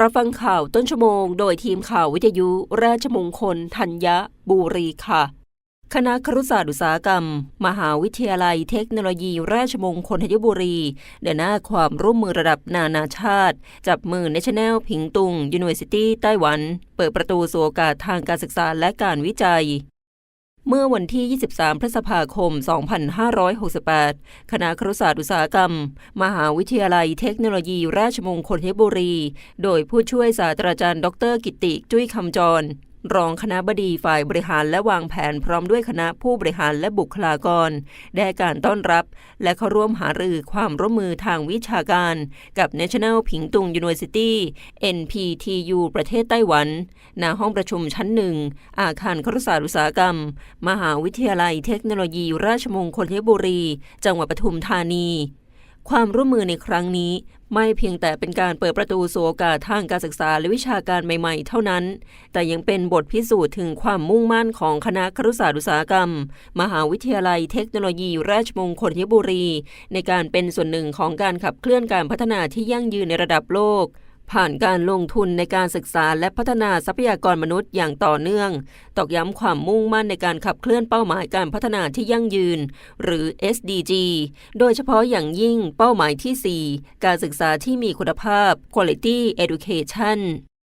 รับฟังข่าวต้นชั่วโมงโดยทีมข่าววิทยุราชมงคลธัญบุรีค่ะ คณะครุศาสตร์อุตสาหกรรม มหาวิทยาลัยเทคโนโลยี ราชมงคลธัญบุรี เดินหน้าความร่วมมือระดับนานาชาติ จับมือ National ผิงตุง University ไต้หวัน เปิดประตูสู่โอกาสทางการศึกษาและการวิจัย เมื่อวันที่ 23 พฤษภาคม 2568 คณะครุศาสตร์อุตสาหกรรม มหาวิทยาลัยเทคโนโลยีราชมงคลเทพบุรี โดยผู้ช่วยศาสตราจารย์ ดร กิติ จุ้ยคำจร รองคณะบดีฝ่ายบริหารและวางแผนพร้อมด้วยคณะผู้บริหารและบุคลากร ได้การต้อนรับ และเข้าร่วมหารือความร่วมมือทางวิชาการ กับ National ผิงตุง University NPTU ประเทศไต้หวันณห้องประชุมชั้นหนึ่ง อาคารครุศาสตร์อุตสาหกรรม มหาวิทยาลัยเทคโนโลยีราชมงคลธัญบุรี จังหวัดปทุมธานี ความร่วมมือในครั้งนี้ไม่เพียงแต่เป็นการเปิดประตูสู่โอกาสทางการศึกษาและวิชาการใหม่ ๆ เท่านั้น แต่ยังเป็นบทพิสูจน์ถึงความมุ่งมั่นของคณะครุศาสตร์อุตสาหกรรม มหาวิทยาลัยเทคโนโลยี ราชมงคลธัญบุรี ในการเป็นส่วนหนึ่งของการขับเคลื่อนการพัฒนาที่ยั่งยืนในระดับโลก ผ่านการลงทุนในการศึกษาและพัฒนาทรัพยากรมนุษย์อย่างต่อเนื่อง ตอกย้ำความมุ่งมั่นในการขับเคลื่อนเป้าหมายการพัฒนาที่ยั่งยืน หรือ SDG โดยเฉพาะอย่างยิ่งเป้าหมายที่ 4 การศึกษาที่มีคุณภาพ Quality Education